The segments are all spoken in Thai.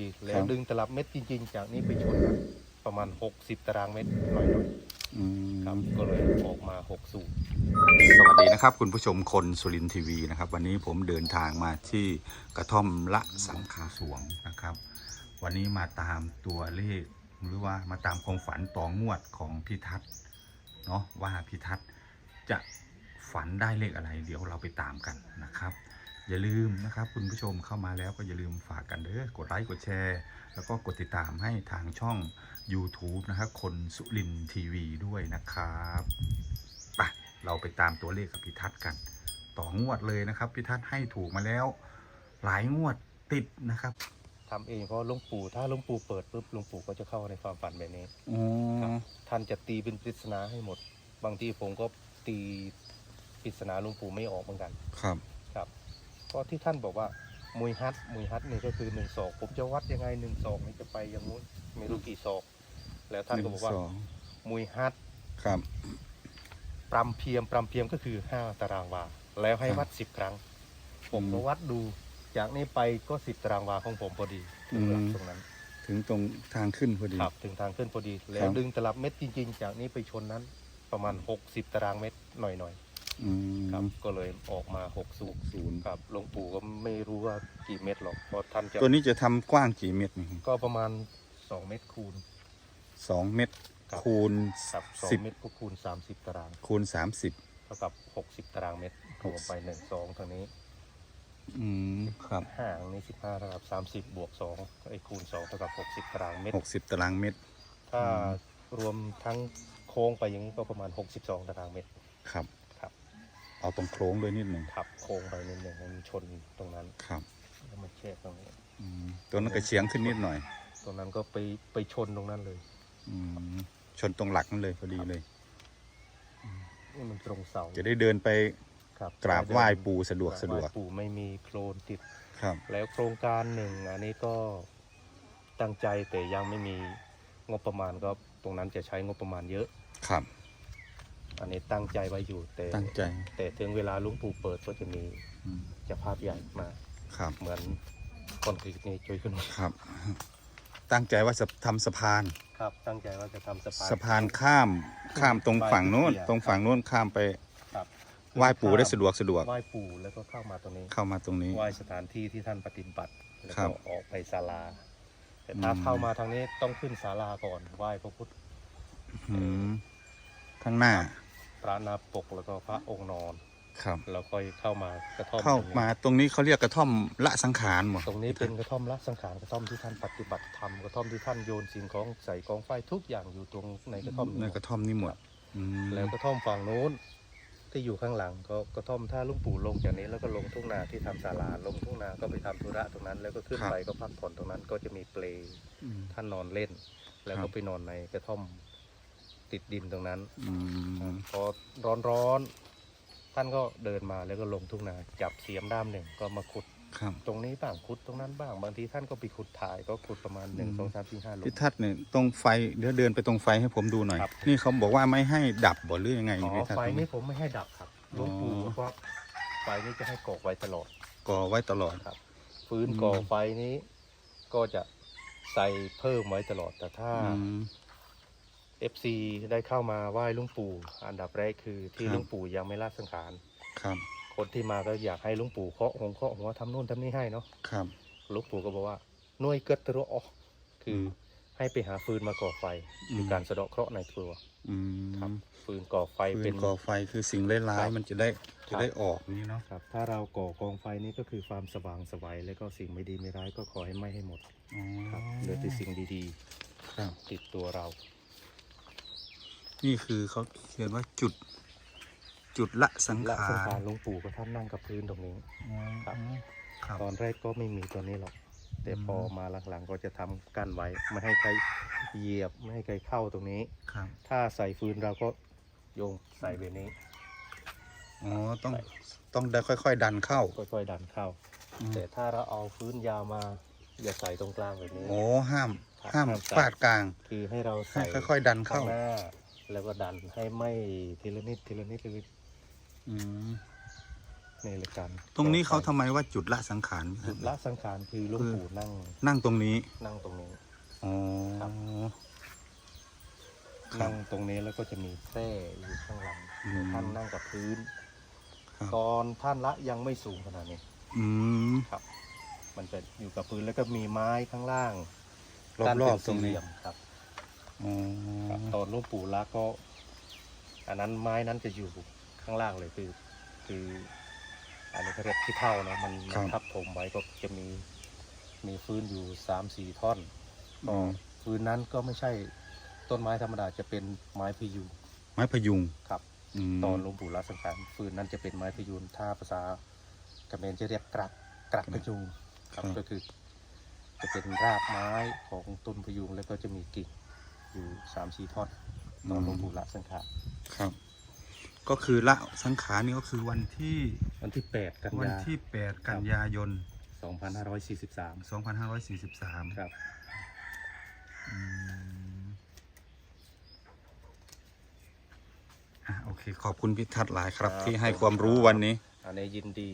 ดีแล้ครัวบดึงตลับเม็ดจริง ๆ จากนี้ไปชนกันประมาณ 60 ตารางเมตรหน่อยอืมๆครับก็เลยออกมา6สูตรสวัสดีนะครับ คุณผู้ชมคนสุรินทร์ทีวีนะครับ วันนี้ผมเดินทางมาที่กระท่อมละสังขาสวงนะครับ วันนี้มาตามตัวเลขหรือว่ามาตามความฝันต่องวดของพิทัศน์เนาะว่าพิทัศน์จะฝันได้เลขอะไร เดี๋ยวเราไปตามกันนะครับ อย่าลืมนะครับ คุณผู้ชมเข้ามาแล้วก็อย่าลืมฝากกันเด้อกดไลค์กดแชร์ แล้วก็กดติดตามให้ทางช่อง YouTube นะครับคนสุรินทร์ทีวีด้วยนะครับไปเราไปตามตัวเลขกับพิทัศน์กัน ต่องวดเลยนะครับ พิทัศน์ให้ถูกมาแล้ว หลายงวดติดนะครับทำเองเพราะหลุงปู่ถ้าหลุงปู่เปิดปุ๊บหลุงปู่ก็จะเข้าในความฝันแบบนี้อ๋อครับท่านจะตีเป็นปริศนาให้หมด บางทีผมก็ตีปริศนาหลุงปู่ไม่ออกเหมือนกัน ครับครับ เพราะที่ท่านบอกว่ามุยฮัดมุยฮัดนี่ก็คือหนึ่งศอกผมจะวัดยังไงหนึ่งศอกนี่จะไปอย่างนู้นไม่รู้กี่ศอก แล้วท่านก็บอกว่าหงสงมุยฮัดครับ ปรำเพียมปรำเพียมก็คือ5ตารางวา แล้วให้ครับวัด10ครั้งผมอืมก็วัดดูจากนี้ไปก็10ตารางวาของผมพอดีถึงหลักอืม ตรงนั้น ถึงตรงทางขึ้นพอดี ครับถึงทางขึ้นพอดี แล้ครัวบดึงตลับเม็ดจริง ๆ จากนี้ไปชนนั้นประมาณ 60 ตารางเมตรหน่อย อืๆครับมก็เลยออกมา6สูบศูนย์ครับหลวงปู่ก็ไม่รู้ว่ากี่เม็ดหรอกเพราะท่านจะตัวนี้จะทำกว้างกี่เมตรนี่ก็ประมาณ2เมตรคูณ สองเมตรครับ คูณครับสองสิบเมตรก็คูณ30ตารางคูณสามสิบ เท่ากับ60ตารางเมตรรวมไป1 2ทางนี้อืมครับห่างนี่สิบห้าเท่ากับสามสิบบวกสองไอ้คูณสองเท่ากับหกสิบตารางเมตรหกสิบตารางเมตรถ้าอืมรวมทั้งโค้งไปอย่างนี้ก็ประมาณหกสิบสองตารางเมตรครับครับ เอาตรงโค้งด้วยนิดหนึ่งขับโค้งไปนิดหนึ่งให้มันชนตรงนั้นครับแล้วมันเช็ดตรงนี้อืมตัวนั้นก็เฉียงขึ้นนิดหน่อย ตรงนั้นก็ไปไปชนตรงนั้นเลย อืมชนตรงหลักนั่นเลยพอดีเลยนี่มันตรงเสาจะได้เดินไปครับกราบไหว้ปู่สะดวกกราบสะดวกไหปู่ไม่มีโคลนติดครับ แล้วโครงการหนึ่งอันนี้ก็ตั้งใจแต่ยังไม่มีงบประมาณก็ตรงนั้นจะใช้งบประมาณเยอะครับ อันนี้ตั้งใจไว้อยู่แต่ตั้งใจ แต่ถึงเวลาหลุงปู่เปิดก็จะมีอืมเจ้าภาพใหญ่มา ครับ เหมือนคอนกรีตนี่ช่วยขึ้นมาครับ ตั้งใจว่าจะทำสะพาน ครับ ตั้งใจว่าจะทำสะพาน สะพานข้าม ข้ามตรงฝั่งโน้น ไปตรงฝั่งโน้นข้ามไปครับไหว้ปู่ได้สะดวกสะดวก ไหว้ปู่แล้วก็เข้ามาตรงนี้ เข้ามาตรงนี้ ไหว้สถานที่ที่ท่านปฏิบัติแล้วครัก็บออกไปศาลา แต่ถ้าอืม เข้ามาทางนี้ต้องขึ้นศาลาก่อนไหว้พระพุทธ อืมข้างหน้า พระนาปกแล้วก็พระองค์นอน ครับ แล้วค่อยเข้ามากระท่อมเข้าตรงนี้มาตรงนี้เขาเรียกกระท่อมละสังขารหมดตรงนี้เป็นกระท่อมละสังขารกระท่อมที่ท่านปฏิบัติธรรมกระท่อมที่ท่านโยนสิ่งของใส่กองไฟทุกอย่างอยู่ตรงในกระท่อมในนี้หมกดระท่อมนี่หมดอืมแล้วกระท่อมฝั่งนู้นที่อยู่ข้างหลังก็กระท่อมถ้าลุงปู่ลงจากนี้แล้วก็ลงทุ่งนาที่ทำศาลาลงทุ่งนาก็ไปทำธุระตรงนั้น แล้วก็ขึ้นไปก็พักผ่อนตรงนั้นก็จะมีเปลอืมท่านนอนเล่น แล้วครัก็บไปนอนในกระท่อม ติดดินตรงนั้นอืมพอร้อนร้อนๆท่านก็เดินมาแล้วก็ลงทุ่งนาจับเสียมด้ามหนึ่งก็มาขุด ครับ ตรงนี้บ้างขุดตรงนั้นบ้างบางทีท่านก็ไปขุดถ่ายก็ขุดประมาณหนึ่งอืม สองสามสี่ห้าหลุพิมทัศน์เนี่ยตรงไฟเดี๋ยวเดินไปตรงไฟให้ผมดูหน่อย ครับ นี่เขาบอกว่าไม่ให้ดับบ่หรือยังไงอ๋อพิทัศไฟน์ นี้ผมไม่ให้ดับครับหลวงปู่อ๋อบอกว่าไฟนี้จะให้กอกไว้ตลอด ก่อไว้ตลอด ครับฟื้นอืม ก่อไฟนี้ก็จะใส่เพิ่มไว้ตลอดแต่ถ้า อืม FC ได้เข้ามาไหว้หลุงปู่ อันดับแรกคือที่ครับ หลุงปู่ยังไม่ละสังขาร ครับคนที่มาก็อยากให้หลุงปู่เคาะหงเคาะหัวทำนู่นทำนี่ให้เนาะครับ หลุงปู่ก็บอกว่าหน่วยเกิดตระออกคืออม ให้ไปหาฟืนมาก่อไฟอืมคือการสะเดาะเคราะห์ในครัวอืครับมฟืนก่อไฟฟืเป็นน ก่อไฟคือสิ่งร้ายๆมันจะได้ครัจะบ ได้ออกนี่เนาะครับถ้าเราก่อกองไฟนี้ก็คือความสว่างไสวัยแล้วก็สิ่งไม่ดีไม่ร้ายก็ขอให้ไหม้ให้หมดอ๋อครับเหลือแต่สิ่งดีครับ ๆ ติดตัวเรา นี่คือเขาเขียนว่าจุด จุดละสังและขาสังขารรหลวงปู่ก็ท่านนั่งกับพื้นตรงนี้ครับ ครับ ตอนแรกก็ไม่มีตัวนี้หรอก แต่พอมาหลังๆก็จะทำกั้นไว้ ไม่ให้ใครเหยียบ ไม่ให้ใครเข้าตรงนี้ ครับ ถ้าใส่ฟืนเราก็โยงใส่แบบนี้ อ๋อ ต้องใส่ต้องได้ค่อย ๆ ดันเข้าค่อยๆดันเข้า อืมแต่ถ้าเราเอาฟืนยาวมา อย่าใส่ตรงกลางแบบนี้ โอ้ห้าม ครับห้ามห้ามใส่ ฟาดกลาง คือให้เราให้ใส่ค่อย ๆ ดันข้าเข้างหน้า แล้วก็ดันให้ไหม่ทีละนิดทีละนิดทีละนิดอืมนี่เลยกันตรงนี้เขาทำไมว่าจุดละสังขารจุดละสังขารคือหลุงปู่นั่งนั่งตรงนี้ นั่งตรงนี้อ๋อครับครับนั่งตรงนี้แล้วก็จะมีแท่อยู่ข้างหลังอืมท่านนั่งกับพื้นครับตอนท่านละยังไม่สูงขนาดนี้ อืมครับ มันจะอยู่กับพื้นแล้วก็มีไม้ข้างล่างรอบกั้นรอเป็บนตรงนี้สี่เหลี่ยมครับ อ๋อครับตอนหลุงปู่ละก็ อันนั้นไม้นั้นจะอยู่ข้างล่างเลยคือ คือ อันนี้เขาเรียกที่เท่าเนาะมันมันทับถมไว้ก็จะมีมีฟื้นอยู่สามสี่ท่อน อ๋อฟื้นนั้นก็ไม่ใช่ต้นไม้ธรรมดาจะเป็นไม้พะยูงไม้พยุงครับมตอนหลวงปู่ละสังขารฟืนนั้นจะเป็นไม้พะยูนถ้าภาษาเขมรจะเรียกกรักกรักพะยูงครับก็คือ จะเป็นรากไม้ของต้นพะยูงแล้วก็จะมีกิ่ง อยู่สามสี่ท่อนตอนหลวงปู่ละสังขารครับ ก็คือละสังขารนี่ก็คือวันที่วันที่แปดกันวันยาที่ 8 กันยายน สองพันห้าร้อยสี่สิบสาม2543ครับ อืมอะโอเคขอบคุณพี่ทัศน์หลายครับที่ให้ความรู้วันนี้ อันนี้ยินดี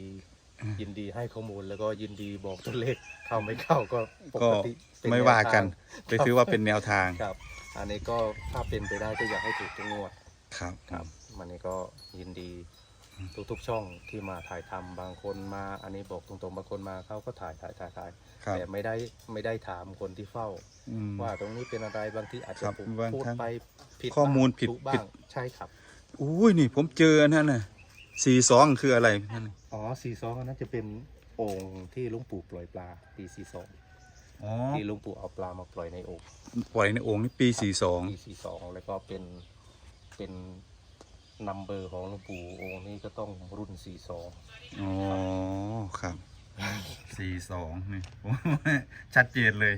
ยินดีให้ข้อมูลแล้วก็ยินดีบอกตัวเลขเข้าไม่เข้าก็ปก็กติเป็นไม่ว่ากันแวไปถือว่าเป็นแนวทางทางครับ อันนี้ก็ถ้าเป็นไปได้ก็อยากให้ถูกทุกงวดครับครับมันนี้ก็ยินดีทุกๆช่องที่มาถ่ายทำบางคนมา อันนี้บอกตรงๆบางคนมาเขาก็ถ่ายถ่ายถ่ายถ่ายครับแต่ไม่ได้ไม่ได้ถามคนที่เฝ้าอืมว่าตรงนี้เป็นอะไรบางทีอาจคจะรับผมบางพูดครั้งไปผิดข้อมูลผิดถูกบ้าผิงดใช่ครับอุ้ยนี่ผมเจออันนั่นน่ะสี่สองคืออะไรนั่นน่ะอ๋อซีซองอันนั้นจะเป็นโอ่งที่หลุงปู่ปล่อยปลาปีซีซอง อ๋อที่หลุงปู่เอาปลามาปล่อยในโอ่งปล่อยในโอ่งนี่ปีสี่สองปีซีซองแล้วก็เป็นเป็นนัมเบอร์ของหลุงปู่โอ่งนี่ก็ต้องรุ่นซีซองอ๋อครับสี่สองนี่ผมชัดเจนเลย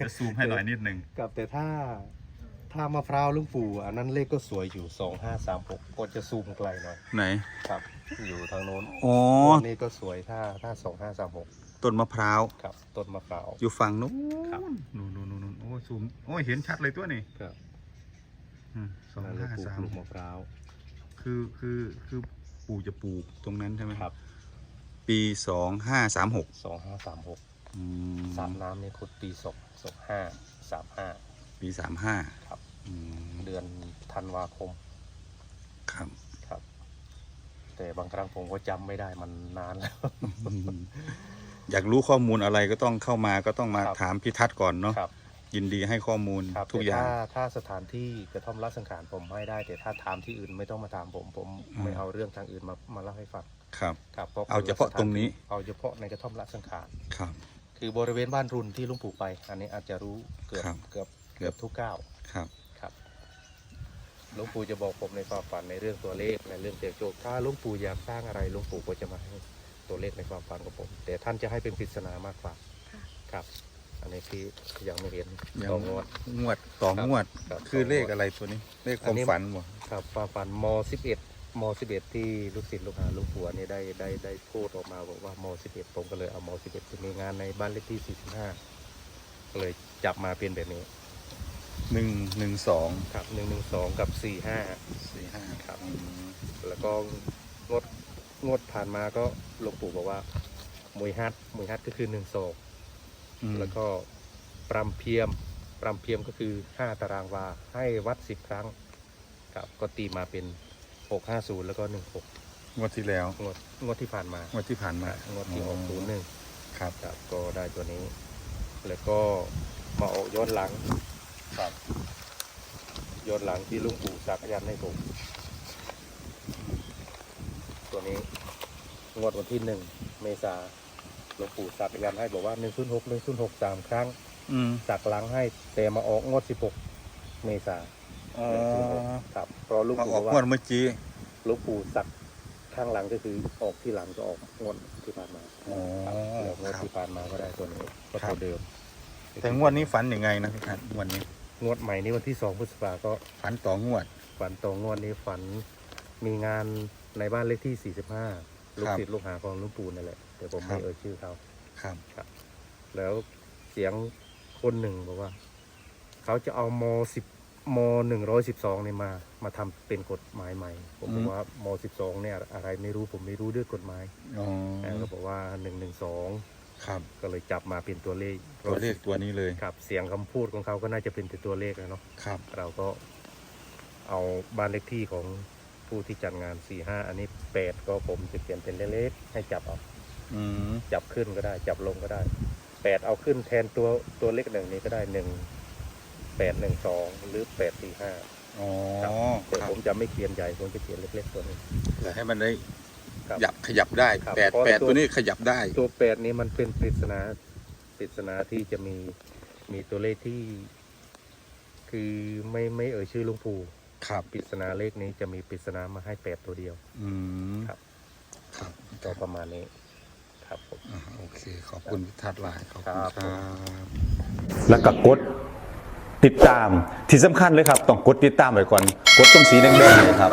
จะซูมให้หน่อยนิดหนึ่งกับแต่ถ้าถ้ามะพร้าวลุงปู่อันนั้นเลขก็สวยอยู่สองห้าสามหกก็จะซูมไกลหน่อยไหนครับ อยู่ทางโน้นอ๋อต้นนี้ก็สวยถ้าถ้าสองห้าสามหก ต้นมะพร้าวครับต้นมะพร้าว อยู่ฝั่งนู้นครับนู่นนู่นนู่นนู่นโอ้ซูมโอ้ยเห็นชัดเลยตัวนี้ครับสองนั่นลุงห้าปู่สามปลูกมะพร้าวคือคือคือปู่จะปลูกตรงนั้นใช่ไหมครับปีสองห้าสามหกสองห้าสามหกสามน้ำนี่ขุดปีสองสองห้าสามห้า ปีสามห้าครับเดือนธันวาคมครับ ครับ แต่บางครั้งผมก็จำไม่ได้มันนานแล้ว อยากรู้ข้อมูลอะไรก็ต้องเข้ามาก็ต้องมาครับ ถามพี่ทัศน์ก่อนเนาะครับยินดีให้ข้อมูลครับทุกแต่อย่างถ้าถ้าสถานที่กระท่อมรัสังขารผมให้ได้ แต่ถ้าถามที่อื่นไม่ต้องมาถามผม ผมอืม ไม่เอาเรื่องทางอื่นมามาเล่าให้ฟังครับ ครับพระเอาเฉพาะตรงนี้ เอาเฉพาะในกระท่อมรัสังขาร ครับ คือบริเวณบ้านรุนที่หลุงปู่ไป อันนี้อาจจะรู้เกือบครับเกือบเกืเกืออบบทุกก้าวครับ ครับหลุงปู่จะบอกผมในความฝันในเรื่องตัวเลขในเรื่องเสี่ยงโชคถ้าหลุงปู่อยากสร้างอะไรหลุงปู่ก็จะมาให้ ตัวเลขในความฝันกับผม แต่ท่านจะให้เป็นปริศนามากกว่าค่ะ ครับ อันนี้ที่ยังไม่เห็นยัง ต่องวด งวดต่องวด ครับคือต่องวดเลขอะไรตัวนี้ เลขคอัวานมนี้ ฝันบ่ครับความฝันม 11ม 11 ที่ลูกศิษย์ลูกหาลูกผัวนี่ได้ได้ได้พูดออกมาบอกว่าม 11 ผมก็เลยเอาม 11จะมีงานในบ้านเลขที่ 45ก็เลยจับมาเป็นแบบนี้หนึ่งหนึ่งสองครับ112 กับ 45 สี่ห้าครับอืมแล้วก็งด งดผ่านมาก็หลวงปู่บอกว่ามวยฮัดมวยฮัดก็คือ1ศอกอืมแล้วก็ปรำเพียมปรำเพียมก็คือ5ตารางวา ให้วัด10ครั้งครับก็ตีมาเป็น650แล้วก็16งวดที่แล้วงวดงวดที่ผ่านมางวดที่ผ่านมางวดที่ออกศูนย์หนึ่งครับครับก็ได้ตัวนี้ แล้วก็มาออกย้อนหลังครับย้อนหลังที่ลุงปู่สักยันต์ให้ผมตัว นี้งวดวันที่หนึ่งเมษาหลวงปู่สักยันต์ให้บอกว่าหนึ่งศูนย์หกหนึ่งศูนย์หกสามครั้งอืมสักหลังให้แต่มาออกงวดสิบหกเมษาอ๋อครับเพราะลุงมาปู่ออกบอกงวดว่าเมื่อกี้หลวงปู่สักข้างหลังก็คือออกที่หลังก็ออกงวดที่ผ่านมาอ๋อครับแล้วงวดครับ ที่ผ่านมาก็ได้ตัวนี้ก็ครัตับ วเดิมแต่งวดนี้ฝันยังไงนะพี่ทัศน์งวดนี้งวดใหม่นี้วันที่สองพฤษภาก็ ฝันต่องวด ฝันตรงงวดนี้ฝันมีงาน ในบ้านเลขที่ 45 ลูกศิษย์ลูกหาของหลุงปู่นั่นแหละแต่ผมครัไม่บเอ่ยชื่อเขาครับ แล้วเสียงคนหนึ่งบอกว่า เขาจะเอามสิบมหนึ่งร้อยสิบสองเนี่ยมา มาทำเป็นกฎหมายใหม่ ผมอืบอมกว่ามสิบสองเนี่ยอะไรไม่รู้ผมไม่รู้ด้วยกฎหมายอ๋ออ่าก็บอกว่าหนึ่งหนึ่งสองครับ ก็เลยจับมาเป็นตัวเลขตัวเลขตัวนี้เลยครับ เสียงคำพูดของเขาก็น่าจะเป็นแต่ตัวเลขนะเนาะ ครับ เราก็เอาบ้านเลขที่ของ ผู้ที่จัดงานสี่ห้าอันนี้แปดก็ผมจะเปลี่ยนเป็นเลขๆให้จับเอาอืมจับขึ้นก็ได้ จับลงก็ได้แปดเอาขึ้นแทนตัวตัวเลขหนึ่งนี้ก็ได้หนึ่งแปดหนึ่งสองหรือแปดสี่ห้าอ๋อแต่ครับผมจะไม่เขียนใหญ่ผมจะเขียนเล็กๆตัวนี้เพื่อให้มันได้ครับขยับขยับได้ครับแปดเพราะแปดตัว ตัวนี้ขยับได้ ตัวแปดนี้มันเป็นปริศนาปริศนาที่จะมีมีตัวเลขที่ คือไม่ไม่เอ่ยชื่อหลุงปู่ ครับปริศนาเลขนี้จะมีปริศนามาให้แปดตัวเดียว อืมครับ ครับก็ประมาณนี้ ครับผม อ่าโอเค ขอบคุณพิทัศน์หลายขอบคุณครับครับแล้วก็กดติดตามที่สำคัญเลยครับ ต้องกดติดตามไว้ก่อน กดตรงสีแดงๆเลยครับ